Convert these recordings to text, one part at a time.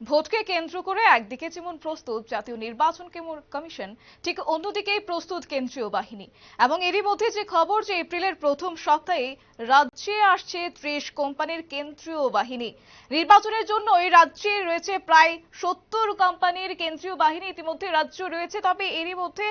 ভোটকে কেন্দ্র করে একদিকে যেমন প্রস্তুত জাতীয় নির্বাচন কমিশন, ঠিক অন্যদিকেই প্রস্তুত কেন্দ্রীয় বাহিনী। এবং এরই মধ্যে যে খবর যে এপ্রিলের প্রথম সপ্তাহে রাজ্যে আসছে ত্রিশ কোম্পানির কেন্দ্রীয় বাহিনী। নির্বাচনের জন্য এই রাজ্যে রয়েছে প্রায় সত্তর কোম্পানির কেন্দ্রীয় বাহিনী। ইতিমধ্যে রাজ্য রয়েছে, তবে এরই মধ্যে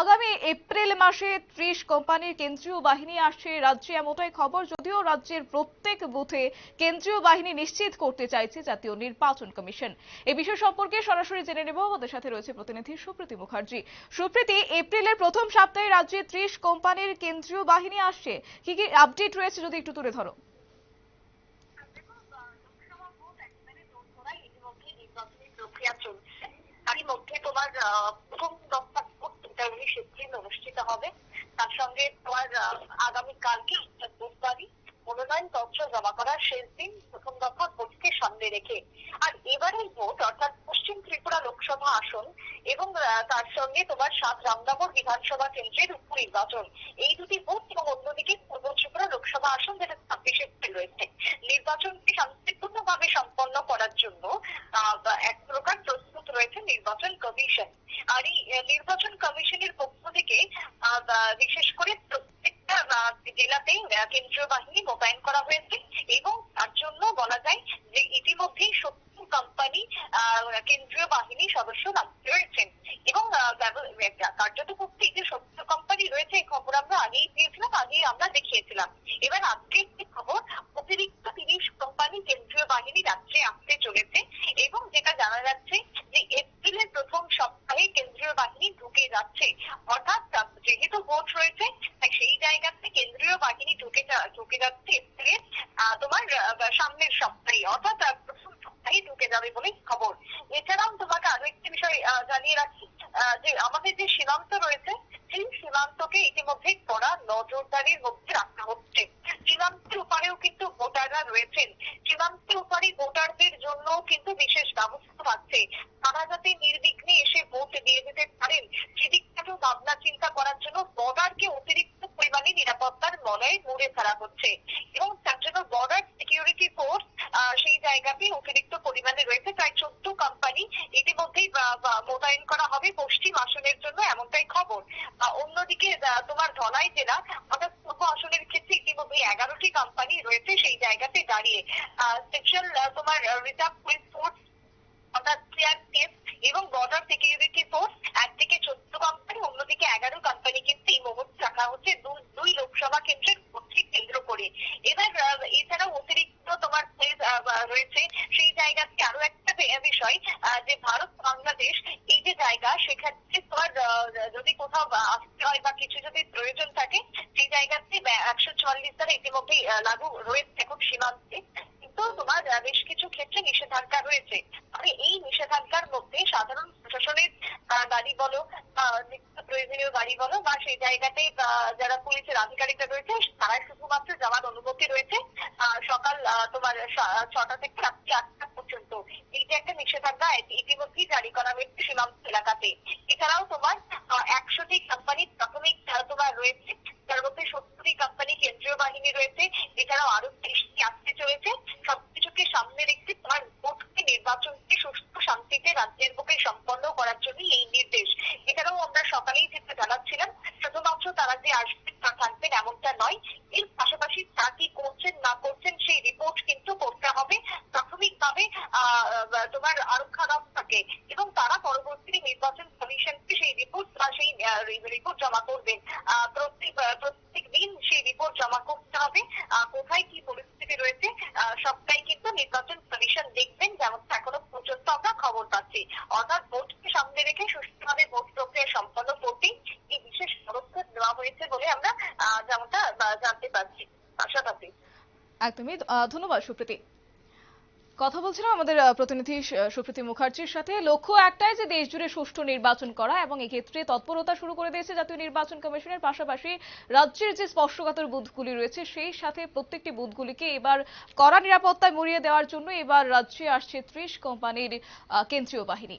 আগামী এপ্রিল মাসে ত্রিশ কোম্পানির কেন্দ্রীয় বাহিনী আসছে রাজ্যে এমনটাই খবর, যদিও রাজ্যের প্রত্যেক বুথে কেন্দ্রীয় বাহিনী নিশ্চিত করতে চাইছে জাতীয় নির্বাচন কমিশন। এই বিষয় সম্পর্কে সরাসরি জেনে নেব। আমাদের সাথে রয়েছে প্রতিনিধি সুপ্রীতি মুখার্জি। সুপ্রীতি, এপ্রিলের প্রথম সপ্তাহে রাজ্যে ত্রিশ কোম্পানির কেন্দ্রীয় বাহিনী আসছে। কি কি আপডেট রয়েছে যদি একটু তুলে ধরো? প্রক্রিয়া চলছে তারই মধ্যে তোমার আহ, প্রথম দফা ভোট যেটা উনিশ এপ্রিল অনুষ্ঠিত হবে তার সঙ্গে তোমার আহ, আগামী কালকে অর্থাৎ বুধবারই মনোনয়ন পত্র জমা করার শেষ দিন প্রথম দফা ভোটকে সামনে রেখে আর এবারের ভোট অর্থাৎ পশ্চিম ত্রিপুরা আসন এবং তার সঙ্গে তোমার সাত রামনগর বিধানসভা কেন্দ্রের উপনির্বাচন। এই দুটি ভোট এবং অন্যদিকে পূর্ব ত্রিপুরা লোকসভা আসন যেটা ছাব্বিশে রয়েছে। নির্বাচনকে শান্তিপূর্ণভাবে সম্পন্ন করার জন্য এক প্রকার প্রস্তুত রয়েছে নির্বাচন কমিশন। আর এই নির্বাচন কমিশনের পক্ষ থেকে বিশেষ করে প্রত্যেকটা জেলাতেই কেন্দ্রীয় বাহিনী মোতায়েন করা হয়েছে এবং তার জন্য বলা যায় যে ইতিমধ্যেই সত্তর কোম্পানি কেন্দ্রীয় বাহিনী সদস্য রয়েছেন। এবং কার্যত পক্ষে যে সত্তর কোম্পানি রয়েছে, এই খবর আমরা আগেই দিয়েছিলাম, আগেই আমরা দেখিয়েছিলাম। এবার আজকের যে খবর, অতিরিক্ত তিরিশ কোম্পানি কেন্দ্রীয় বাহিনী রাজ্যে আসতে চলেছে এবং যেটা জানা যাচ্ছে যে এপ্রিলের প্রথম সপ্তাহে কেন্দ্রীয় বাহিনী ঢুকে যাচ্ছে। অর্থাৎ যেহেতু ভোট রয়েছে সেই জায়গাতে কেন্দ্রীয় বাহিনী ঢুকে ঢুকে যাচ্ছে এপ্রিলের তোমার সামনের সপ্তাহে। অর্থাৎ সপ্তাহে ঢুকে যাবে বলেই খবর। এছাড়াও তোমাকে আরও একটি বিষয় জানিয়ে রাখি যে আমাদের যে সীমান্ত রয়েছে, সেই সীমান্তকে ইতিমধ্যে কড়া নজরদারির মধ্যে রাখা হচ্ছে। সীমান্তের উপারেও কিন্তু ভোটাররা রয়েছেন। সীমান্তের উপারে ভোটারদের জন্য কিন্তু বিশেষ ব্যবস্থা আছে। তারা যাতে নির্বিঘ্নে এসে ভোট দিয়ে যেতে পারেন সেদিকটাকেও ভাবনা চিন্তা করার জন্য বর্ডারকে অতিরিক্ত পরিমাণে নিরাপত্তার বলয়ে মুড়ে ফেলা হচ্ছে এবং তার জন্য বর্ডার সিকিউরিটি ফোর্স সেই জায়গাতে অতিরিক্ত পরিমাণে রয়েছে প্রায় চোদ্দ কোম্পানি ইতিমধ্যেই আহ, আহ, মোতায়েন করা হবে পশ্চিম আসনের জন্য এমনটাই খবর বা অন্যদিকে তোমার ধলাই জেলা, অর্থাৎ পূর্ব আসনের ক্ষেত্রে ইতিমধ্যে এগারোটি কোম্পানি রয়েছে সেই জায়গাতে দাঁড়িয়ে। স্পেশাল তোমার রিজার্ভ পুলিশ ফোর্স অর্থাৎ সিআরপিএফ এবং বর্ডার সিকিউরিটি ফোর্স একদিকে চোদ্দ কোম্পানি অন্যদিকে এগারো কোম্পানি কিন্তু এই মুহূর্তে রাখা হচ্ছে। দুই লোকসভা কেন্দ্রের ভোটকে কেন্দ্র করে এবার আহ, এছাড়াও অতিরিক্ত তোমার পুলিশ আহ, আহ, রয়েছে সেই জায়গাতে আরও একটা বি- বিষয় আহ, যে ভারত বাংলাদেশ এই যে জায়গা সেক্ষেত্রে তোমার আহ, যদি কোথাও বা- আসতে হয় বা কিছু যদি প্রয়োজন থাকে সেই জায়গাতে একশো চুয়াল্লিশ দ্বারা ইতিমধ্যেই আহ, লাগু রয়েছে এখন সীমান্তে, কিন্তু তোমার বেশ কিছু ক্ষেত্রে নিষেধাজ্ঞা রয়েছে। মানে এই নিষেধাজ্ঞার মধ্যে সাধারণ প্রশাসনের গাড়ি বলো প্রয়োজনীয় গাড়ি বলো, বা সেই জায়গাতে যারা পুলিশের আধিকারিকরা রয়েছে, তারাই শুধুমাত্র যাওয়ার অনুমতি রয়েছে সকাল তোমার ছটা থেকে রাত্রি আটটা পর্যন্ত। এই যে একটা নিষেধাজ্ঞা ইতিমধ্যেই জারি করা হয়েছে সীমান্ত এলাকাতে। এছাড়াও তোমার আহ, একশোটি কোম্পানি প্রাথমিক আহ, তোমার রয়েছে যার মধ্যে সত্তরটি কোম্পানি কেন্দ্রীয় বাহিনী রয়েছে এছাড়াও আরও ত্রিশটি আসতে চলেছে। সবকিছুকে সামনে রেখে তোমার ভোটকে নির্বাচনকে সুস্থ শান্তিতে রাজ্যের বুকে সম্পন্ন করার জন্য এই নির্দেশ। এছাড়াও আমরা সকালেই যেটা জানাচ্ছিলাম, শুধুমাত্র তারা যে আসবেন তা থাকবেন এমনটা নয়, এর পাশাপাশি তারা কি করছেন, না করছেন সেই রিপোর্ট কিন্তু করতে হবে। প্রাথমিকভাবে তোমার আরক্ষা দপ্তরকে এবং তারা পরবর্তী নির্বাচন কমিশনকে সেই রিপোর্ট বা সেই রিপোর্ট জমা করবেন আহ, প্রত্যেক আহ, প্রত্যেক দিন সেই রিপোর্ট জমা করতে হবে আহ, কোথায় কি পরিস্থিতি রয়েছে আহ, সবটাই কিন্তু নির্বাচন কমিশন দেখবেন যেমনটা এখনও পর্যন্ত আমরা খবর পাচ্ছি অর্থাৎ ভোটকে সামনে রেখে সুষ্ঠুভাবে ভোট প্রক্রিয়া সম্পন্ন করতেই এই বিশেষ পদক্ষেপ নেওয়া হয়েছে বলে আমরা যেমনটা জানতে পারছি। পাশাপাশি একদমই ধন্যবাদ, সুপ্রীতি। কথা বলছিলাম আমাদের প্রতিনিধি সুপ্রীতি মুখার্জির সাথে। লক্ষ্য একটাই যে দেশ জুড়ে সুষ্ঠু নির্বাচন করা এবং এক্ষেত্রে তৎপরতা শুরু করে দিয়েছে জাতীয় নির্বাচন কমিশনের পাশাপাশি রাজ্যের যে স্পর্শকাতর বুথগুলি রয়েছে, সেই সাথে প্রত্যেকটি বুথগুলিকে এবার কড়া নিরাপত্তায় মরিয়ে দেওয়ার জন্য এবার রাজ্যে আসছে ত্রিশ কোম্পানির কেন্দ্রীয় বাহিনী।